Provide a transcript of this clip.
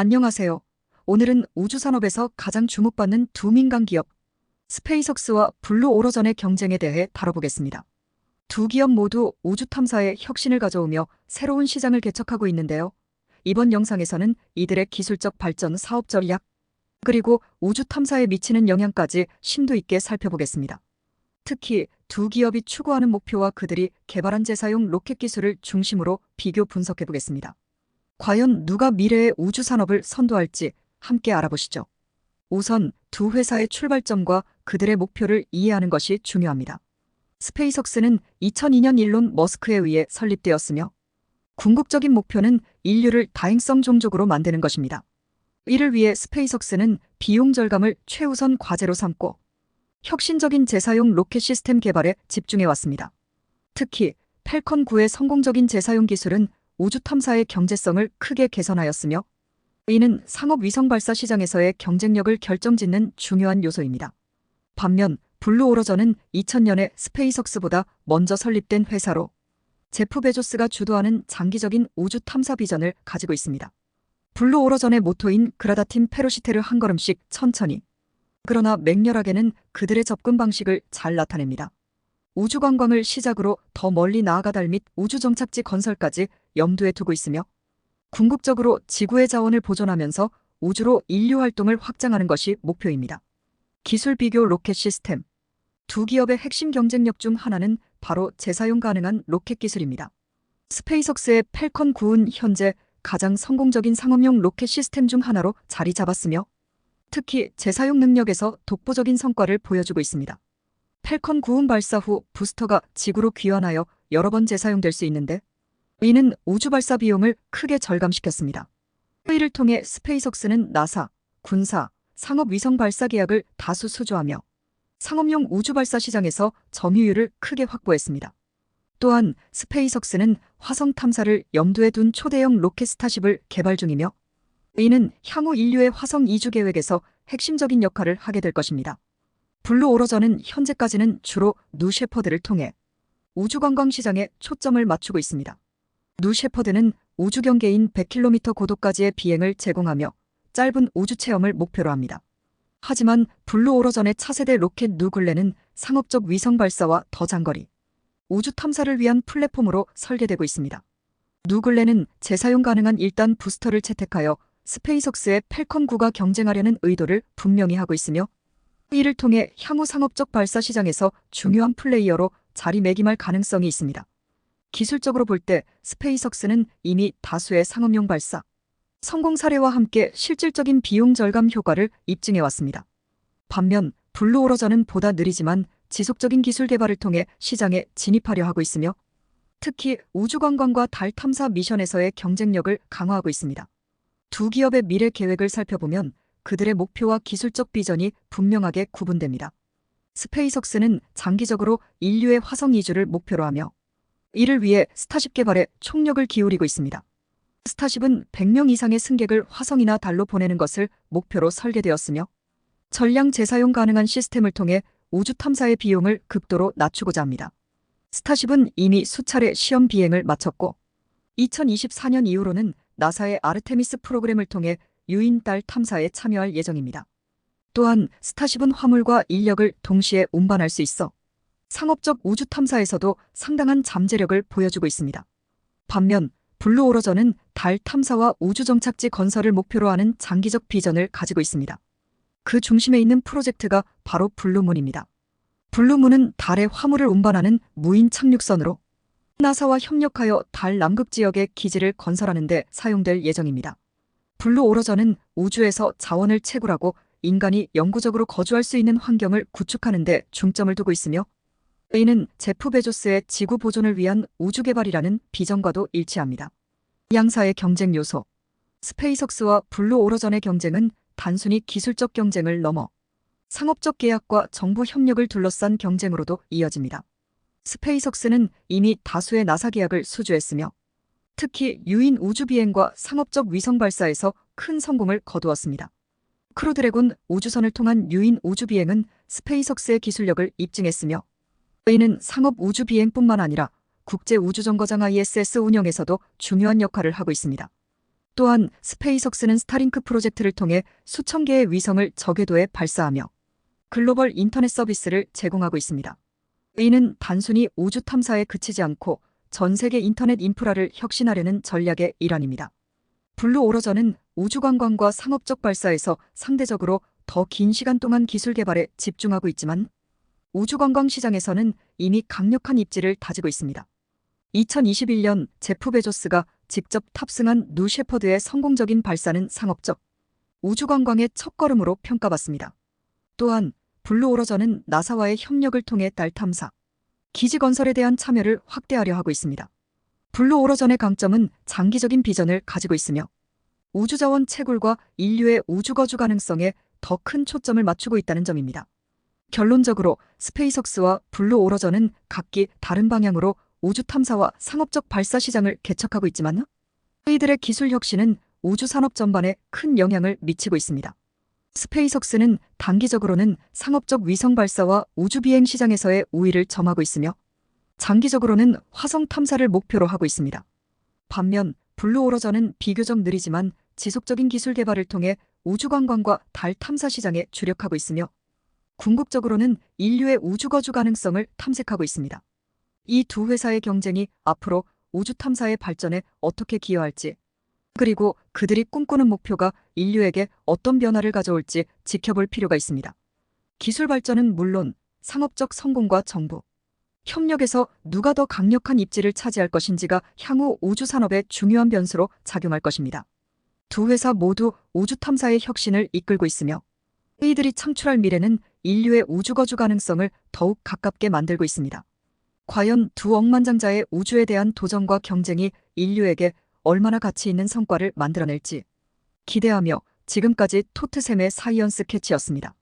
안녕하세요. 오늘은 우주산업에서 가장 주목받는 두 민간 기업, 스페이석스와 블루 오로전의 경쟁에 대해 다뤄보겠습니다. 두 기업 모두 우주 탐사에 혁신을 가져오며 새로운 시장을 개척하고 있는데요. 이번 영상에서는 이들의 기술적 발전 사업 전략, 그리고 우주 탐사에 미치는 영향까지 심도 있게 살펴보겠습니다. 특히 두 기업이 추구하는 목표와 그들이 개발한 재사용 로켓 기술을 중심으로 비교 분석해 보겠습니다. 과연 누가 미래의 우주 산업을 선도할지 함께 알아보시죠. 우선 두 회사의 출발점과 그들의 목표를 이해하는 것이 중요합니다. 스페이석스는 2002년 일론 머스크에 의해 설립되었으며 궁극적인 목표는 인류를 다행성 종족으로 만드는 것입니다. 이를 위해 스페이석스는 비용 절감을 최우선 과제로 삼고 혁신적인 재사용 로켓 시스템 개발에 집중해 왔습니다. 특히 펠컨 9의 성공적인 재사용 기술은 우주 탐사의 경제성을 크게 개선하였으며 이는 상업 위성 발사 시장에서의 경쟁력을 결정짓는 중요한 요소입니다. 반면 블루 오러전은 2000년에 스페이석스보다 먼저 설립된 회사로 제프 베조스가 주도하는 장기적인 우주 탐사 비전을 가지고 있습니다. 블루 오러전의 모토인 그라다팀 페로시테를 한 걸음씩 천천히 그러나 맹렬하게는 그들의 접근 방식을 잘 나타냅니다. 우주 관광을 시작으로 더 멀리 나아가달 및 우주 정착지 건설까지 염두에 두고 있으며 궁극적으로 지구의 자원을 보존하면서 우주로 인류 활동을 확장하는 것이 목표입니다. 기술 비교 로켓 시스템. 두 기업의 핵심 경쟁력 중 하나는 바로 재사용 가능한 로켓 기술입니다. 스페이석스의 펠컨 9은 현재 가장 성공적인 상업용 로켓 시스템 중 하나로 자리 잡았으며 특히 재사용 능력에서 독보적인 성과를 보여주고 있습니다. 펠컨 9은 발사 후 부스터가 지구로 귀환하여 여러 번 재사용될 수 있는데 이는 우주 발사 비용을 크게 절감시켰습니다. 이를 통해 스페이석스는 나사, 군사, 상업 위성 발사 계약을 다수 수주하며 상업용 우주 발사 시장에서 점유율을 크게 확보했습니다. 또한 스페이석스는 화성 탐사를 염두에 둔 초대형 로켓 스타십을 개발 중이며 이는 향후 인류의 화성 이주 계획에서 핵심적인 역할을 하게 될 것입니다. 블루 오러전은 현재까지는 주로 누 셰퍼드를 통해 우주 관광 시장에 초점을 맞추고 있습니다. 누 셰퍼드는 우주 경계인 100km 고도까지의 비행을 제공하며 짧은 우주 체험을 목표로 합니다. 하지만 블루 오러전의 차세대 로켓 누글레는 상업적 위성 발사와 더 장거리, 우주 탐사를 위한 플랫폼으로 설계되고 있습니다. 누글레는 재사용 가능한 1단 부스터를 채택하여 스페이석스의 펠컨 9가 경쟁하려는 의도를 분명히 하고 있으며 이를 통해 향후 상업적 발사 시장에서 중요한 플레이어로 자리매김할 가능성이 있습니다. 기술적으로 볼 때 스페이석스는 이미 다수의 상업용 발사, 성공 사례와 함께 실질적인 비용 절감 효과를 입증해 왔습니다. 반면 블루 오러전은 보다 느리지만 지속적인 기술 개발을 통해 시장에 진입하려 하고 있으며 특히 우주관광과 달 탐사 미션에서의 경쟁력을 강화하고 있습니다. 두 기업의 미래 계획을 살펴보면 그들의 목표와 기술적 비전이 분명하게 구분됩니다. 스페이석스는 장기적으로 인류의 화성 이주를 목표로 하며 이를 위해 스타쉽 개발에 총력을 기울이고 있습니다. 스타쉽은 100명 이상의 승객을 화성이나 달로 보내는 것을 목표로 설계되었으며 전량 재사용 가능한 시스템을 통해 우주 탐사의 비용을 극도로 낮추고자 합니다. 스타쉽은 이미 수차례 시험 비행을 마쳤고 2024년 이후로는 나사의 아르테미스 프로그램을 통해 유인 달 탐사에 참여할 예정입니다. 또한 스타쉽은 화물과 인력을 동시에 운반할 수 있어 상업적 우주 탐사에서도 상당한 잠재력을 보여주고 있습니다. 반면 블루 오러전은 달 탐사와 우주 정착지 건설을 목표로 하는 장기적 비전을 가지고 있습니다. 그 중심에 있는 프로젝트가 바로 블루문입니다. 블루문은 달의 화물을 운반하는 무인 착륙선으로 나사와 협력하여 달 남극 지역의 기지를 건설하는 데 사용될 예정입니다. 블루 오러전은 우주에서 자원을 채굴하고 인간이 영구적으로 거주할 수 있는 환경을 구축하는 데 중점을 두고 있으며 이는 제프 베조스의 지구 보존을 위한 우주 개발이라는 비전과도 일치합니다. 양사의 경쟁 요소 스페이석스와 블루 오러전의 경쟁은 단순히 기술적 경쟁을 넘어 상업적 계약과 정부 협력을 둘러싼 경쟁으로도 이어집니다. 스페이석스는 이미 다수의 나사 계약을 수주했으며 특히 유인 우주 비행과 상업적 위성 발사에서 큰 성공을 거두었습니다. 크루 드래곤 우주선을 통한 유인 우주 비행은 스페이석스의 기술력을 입증했으며 이는 상업 우주 비행뿐만 아니라 국제 우주정거장 ISS 운영에서도 중요한 역할을 하고 있습니다. 또한 스페이석스는 스타링크 프로젝트를 통해 수천 개의 위성을 저궤도에 발사하며 글로벌 인터넷 서비스를 제공하고 있습니다. 이는 단순히 우주 탐사에 그치지 않고 전 세계 인터넷 인프라를 혁신하려는 전략의 일환입니다. 블루 오러전은 우주 관광과 상업적 발사에서 상대적으로 더 긴 시간 동안 기술 개발에 집중하고 있지만 우주 관광 시장에서는 이미 강력한 입지를 다지고 있습니다. 2021년 제프 베조스가 직접 탑승한 누 셰퍼드의 성공적인 발사는 상업적 우주 관광의 첫걸음으로 평가받습니다. 또한 블루 오러전은 나사와의 협력을 통해 달 탐사, 기지 건설에 대한 참여를 확대하려 하고 있습니다. 블루 오러전의 강점은 장기적인 비전을 가지고 있으며 우주자원 채굴과 인류의 우주 거주 가능성에 더 큰 초점을 맞추고 있다는 점입니다. 결론적으로 스페이석스와 블루 오러전은 각기 다른 방향으로 우주 탐사와 상업적 발사 시장을 개척하고 있지만 저희들의 기술 혁신은 우주 산업 전반에 큰 영향을 미치고 있습니다. 스페이석스는 단기적으로는 상업적 위성 발사와 우주 비행 시장에서의 우위를 점하고 있으며 장기적으로는 화성 탐사를 목표로 하고 있습니다. 반면 블루 오러전은 비교적 느리지만 지속적인 기술 개발을 통해 우주 관광과 달 탐사 시장에 주력하고 있으며 궁극적으로는 인류의 우주 거주 가능성을 탐색하고 있습니다. 이 두 회사의 경쟁이 앞으로 우주 탐사의 발전에 어떻게 기여할지, 그리고 그들이 꿈꾸는 목표가 인류에게 어떤 변화를 가져올지 지켜볼 필요가 있습니다. 기술 발전은 물론 상업적 성공과 정부, 협력에서 누가 더 강력한 입지를 차지할 것인지가 향후 우주 산업의 중요한 변수로 작용할 것입니다. 두 회사 모두 우주 탐사의 혁신을 이끌고 있으며 이들이 창출할 미래는 인류의 우주 거주 가능성을 더욱 가깝게 만들고 있습니다. 과연 두 억만장자의 우주에 대한 도전과 경쟁이 인류에게 얼마나 가치 있는 성과를 만들어낼지 기대하며 지금까지 토트샘의 사이언스 캐치였습니다.